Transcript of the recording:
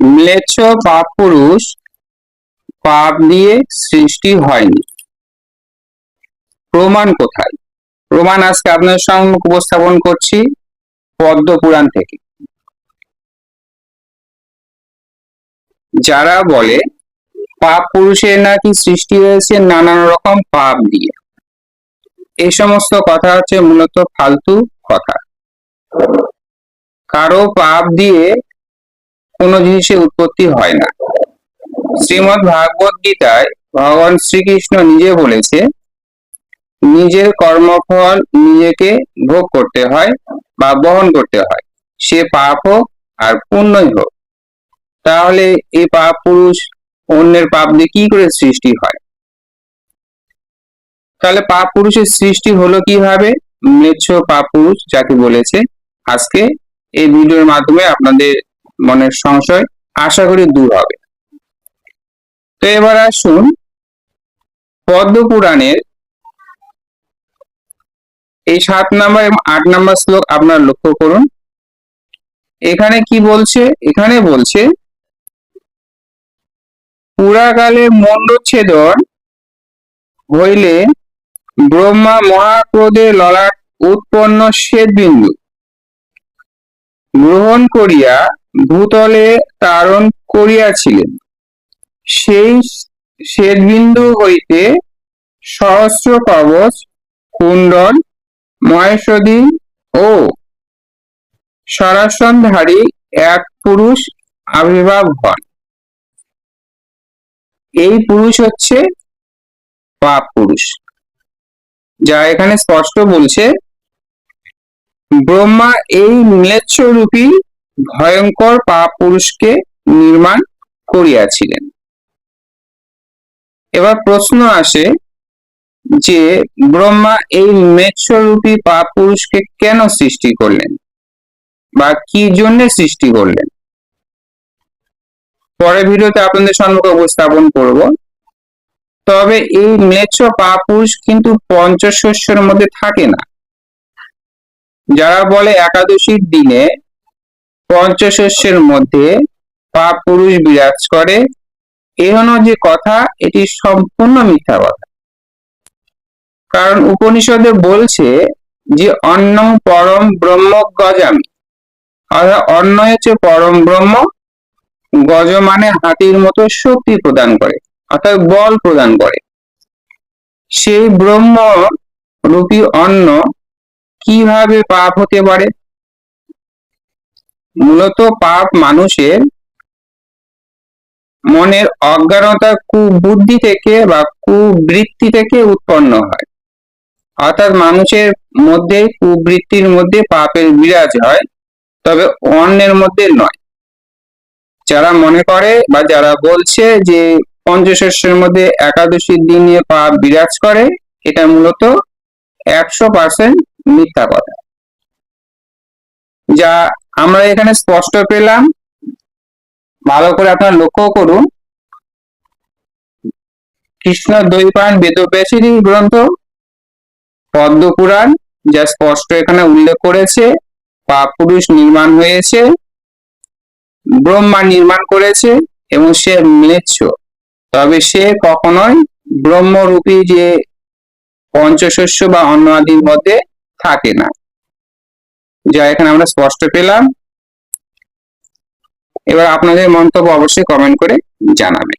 ম্লেচ্ছ পাপ পুরুষ পাপ দিয়ে সৃষ্টি হয়নি। প্রমাণ কোথায়? প্রমাণ আজকে আপনাদের সম্মুখ উপস্থাপন করছি পদ্ম পুরাণ থেকে। যারা বলে পাপ পুরুষের নাকি সৃষ্টি হয়েছে নানান রকম পাপ দিয়ে এই সমস্ত কথা হচ্ছে মূলত ফালতু কথা। কারও পাপ দিয়ে কোনো জিনিসের উৎপত্তি হয় না। শ্রীমদ ভাগবত গীতায় ভগবান শ্রীকৃষ্ণ নিজে বলেছে, নিজের কর্মফল নিজেকে ভোগ করতে হয় বা বহন করতে হয়। সে পাপ হোক আর পুণ্যই হোক। তাহলে এই পাপ পুরুষ অন্যের পাপ দিয়ে কি করে সৃষ্টি হয়? তাহলে পাপ পুরুষের সৃষ্টি হলো কীভাবে? ম্লেচ্ছ পাপ পুরুষ যাকে বলেছে। আজকে এই ভিডিওর মাধ্যমে আপনাদের মনের সংশয় আশা করি দূর হবে। তো এবার আসুন পদ্ম পুরাণের এই সাত নাম্বার এবং আট নাম্বার শ্লোক আপনারা লক্ষ্য করুন। এখানে কি বলছে? এখানে বলছে, পুরাকালে মণ্ডচ্ছেদন হইলে ব্রহ্মা মহাক্রোধে ললাট উৎপন্ন শ্বেত বিন্দু গ্রহণ করিয়া ভূতলে তারণ করিয়াছিলেন। সেই শ্বেতবিন্দু হইতে সহস্র কবচ, কুণ্ডল, মহেশ্বরী ও সরাসনধারী এক পুরুষ আবির্ভাব হন। এই পুরুষ হচ্ছে পাপ পুরুষ। যা এখানে স্পষ্ট বলছে, ব্রহ্মা এই ম্লেচ্ছ রূপী ভয়ঙ্কর পাপ পুরুষকে নির্মাণ করিয়াছিলেন। এবার প্রশ্ন আসে যে, ব্রহ্মা এই ম্লেচ্ছ রূপী পাপ পুরুষকে কেন সৃষ্টি করলেন? বা কি জন্য সৃষ্টি করলেন? পরের ভিডিওতে আপনাদের সম্মুখে উপস্থাপন করব। তবে এই ম্লেচ্ছ পাপ পুরুষ কিন্তু পঞ্চশস্যের মধ্যে থাকে না। যারা বলে একাদশীর দিনে পঞ্চশস্যের মধ্যে পাপ পুরুষ বিরাজ করে। এহনো যে কথা, এটি সম্পূর্ণ মিথ্যা কথা। কারণ উপনিষদে বলছে যে অন্ন পরম ব্রহ্ম গজামি। অর্থাৎ অন্ন হচ্ছে পরম ব্রহ্ম, গজ মানে হাতির মতো শক্তি প্রদান করে, অর্থাৎ বল প্রদান করে। সেই ব্রহ্ম রূপী অন্ন কীভাবে পাপ হতে পারে? মূলত পাপ মানুষের মনের অজ্ঞানতা কুবুদ্ধি থেকে বা কুবৃত্তি থেকে উৎপন্ন হয়। অর্থাৎ মানুষের মধ্যে, কুবৃত্তির মধ্যে পাপের বিরাজ হয়, তবে অন্যের মধ্যে নয়। যারা মনে করে বা যারা বলছে যে পঞ্চশস্যের মধ্যে একাদশীর দিনে পাপ বিরাজ করে, এটা মূলত একশো পার্সেন্ট মিথ্যা কথা। যা আমরা এখানে স্পষ্ট পেলাম। ভালো করে আপনারা লক্ষ্য করুন। কৃষ্ণ দৈপায়ন বেদব্যাসেরই গ্রন্থ, পদ্ম পুরাণ, যা স্পষ্ট এখানে উল্লেখ করেছে। পাপ পুরুষ নির্মাণ হয়েছে, ব্রহ্মা নির্মাণ করেছে, এবং সে ম্লেচ্ছ। তবে সে কখনোই ব্রহ্মরূপী যে পঞ্চশস্য বা অন্য আদির মধ্যে থাকে না। যা এখানে আমরা স্পষ্ট পেলাম। এবার আপনাদের মন্তব্য অবশ্যই কমেন্ট করে জানাবেন।